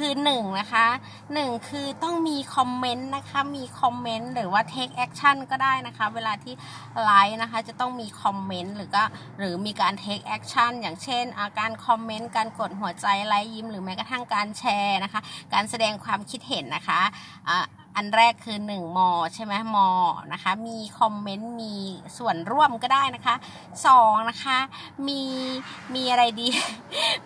คือหนึ่งนะคะหนึ่งคือต้องมีคอมเมนต์นะคะ มีคอมเมนต์หรือว่า take action ก็ได้นะคะ เวลาที่ไลฟ์นะคะจะต้องมีคอมเมนต์หรือก็หรือมีการ take action อย่างเช่น อาการคอมเมนต์ การกดหัวใจไลฟ์ยิ้ม หรือแม้กระทั่งการแชร์นะคะ การแสดงความคิดเห็นนะคะ อันแรกคือ1มใช่ไหมมนะคะ มีคอมเมนต์มีส่วนร่วมก็ได้นะคะ2นะคะ มีมีอะไรดี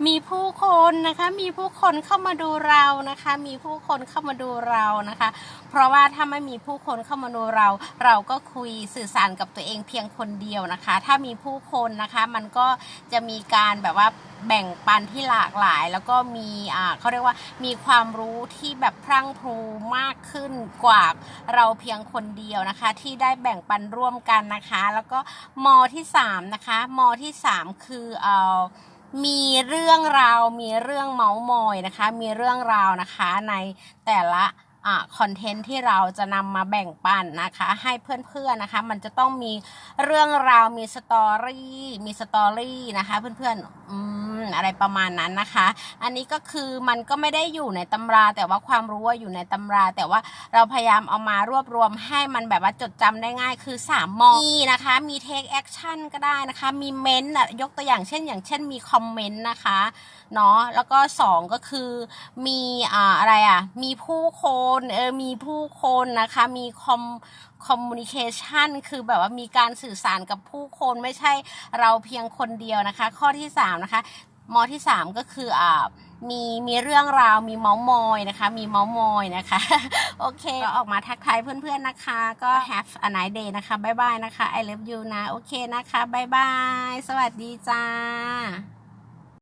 มีผู้คนนะคะ มีผู้คนเข้ามาดูเรานะคะ มีผู้คนเข้ามาดูเรานะคะ เพราะว่าถ้าไม่มีผู้คนเข้ามาดูเรา เราก็คุยสื่อสารกับตัวเองเพียงคนเดียวนะคะ ถ้ามีผู้คนนะคะ มันก็จะมีการแบบว่า แบ่งปันที่หลากหลาย แล้วก็มีอ่าเขาเรียกว่ามีความรู้ที่แบบพรั่งพรูมากขึ้นกว่าเราเพียงคนเดียวนะคะ ที่ได้แบ่งปันร่วมกันนะคะ แล้วก็มอที่สามนะคะมอที่สามคือเอ่อมีเรื่องราวมีเรื่องเมาส์มอยนะคะ มีเรื่องราวนะคะในแต่ละ คอนเทนต์ที่เราจะนำมาแบ่งปันนะคะ ให้เพื่อนๆนะคะ มันจะต้องมีเรื่องราวมีสตอรี่มีสตอรี่นะคะเพื่อนๆอืมอะไรประมาณนั้นนะคะ อันนี้ก็คือมันก็ไม่ได้อยู่ในตำรา แต่ว่าความรู้ว่าอยู่ในตำรา แต่ว่าเราพยายามเอามารวบรวมให้มันแบบว่าจดจำได้ง่ายคือ3มอมีนะคะ มี take action ก็ได้นะคะ มีเมนต์ยกตัวอย่างเช่น อย่างเช่นมีคอมเมนต์นะคะเนาะแล้วก็ 2 ก็คือมีอ่าอะไรอะมีผู้คนเออมีผู้คนนะคะ มีคอมคอมมูนิเคชันคือแบบว่ามีการสื่อสารกับผู้คนไม่ใช่เราเพียงคนเดียวนะคะ ข้อที่3นะคะมอที่ 3 ก็คืออ่ามีมีเรื่องราวมีเมาส์มอยนะคะ มีเมาส์มอยนะคะ โอเคก็ออกมาทักทายเพื่อนๆนะคะ ก็ have a nice day นะคะ บ๊ายบายนะคะ I love you นะ โอเคนะคะ บ๊ายบาย สวัสดีจ้า